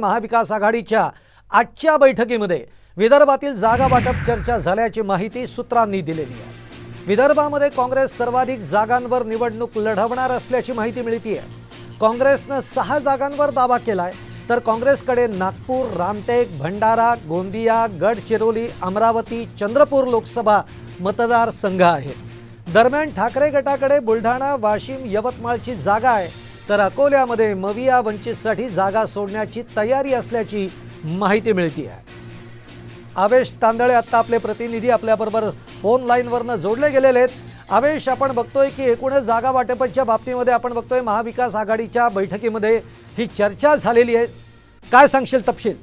महाविकास आघाडीच्या आजच्या बैठकीमध्ये विदर्भातील जागा वाटप चर्चा झाल्याची माहिती सूत्रांनी दिलेली आहे. विदर्भामध्ये काँग्रेस सर्वाधिक जागांवर निवडणूक लढवणार असल्याची माहिती मिळतीये. काँग्रेसनं सहा जागांवर दावा केलाय. तर काँग्रेसकडे नागपूर रामटेक भंडारा गोंदिया गडचिरोली अमरावती चंद्रपूर लोकसभा मतदारसंघ आहेत. दरम्यान ठाकरे गटाकडे बुलढाणा वाशिम यवतमाळची जागा आहे. तर अकोल्यामध्ये मविया वंचितसाठी जागा सोडण्याची तयारी असल्याची माहिती मिळते आहे आवेश तांदळे आत्ता आपले प्रतिनिधी आपल्याबरोबर फोन लाईनवरनं जोडले गेलेले आहेत. आवेश आपण बघतोय की एकूणच जागा वाटपाच्या बाबतीमध्ये आपण बघतोय महाविकास आघाडीच्या बैठकीमध्ये ही चर्चा झालेली आहे. काय सांगशील तपशील?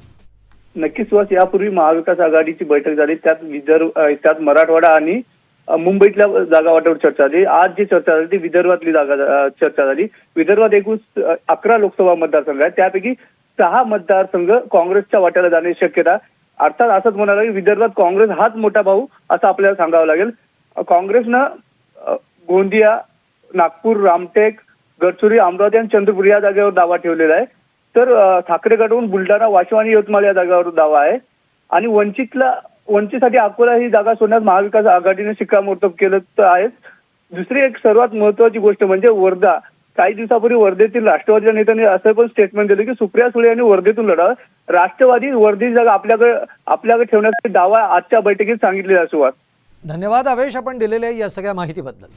नक्कीच सुहास. यापूर्वी महाविकास आघाडीची बैठक झाली. त्यात विदर्भ त्यात मराठवाडा आणि मुंबईतल्या जागा वाटावर चर्चा झाली. आज जी चर्चा झाली ती विदर्भातली जागा चर्चा झाली. विदर्भात एकूण अकरा लोकसभा मतदारसंघ आहेत. त्यापैकी सहा मतदारसंघ काँग्रेसच्या वाट्याला जाण्याची शक्यता अर्थात असंच म्हणाला की विदर्भात काँग्रेस हाच मोठा भाऊ असं आपल्याला सांगावं लागेल. काँग्रेसनं गोंदिया नागपूर रामटेक गडचुरी अमरावती आणि चंद्रपूर या जागेवर दावा ठेवलेला आहे. तर अ, ठाकरे गटाकडून बुलढाणा वाशिम आणि यवतमाळ या जागेवर दावा आहे. आणि वंचितला वंचितसाठी अकोला ही जागा सोडण्यास महाविकास आघाडीने शिक्कामोर्तब केलं तर आहेच. दुसरी एक सर्वात महत्वाची गोष्ट म्हणजे वर्धा. काही दिवसापूर्वी वर्धेतील राष्ट्रवादीच्या नेत्यांनी असं पण स्टेटमेंट दिलं की सुप्रिया सुळे यांनी वर्धेतून लढावं. राष्ट्रवादी वर्धेची जागा आपल्याकडे आपल्याकडे ठेवण्यासाठी दावा आजच्या बैठकीत सांगितलेला आहे धन्यवाद आवेश आपण दिलेल्या या सगळ्या माहितीबद्दल.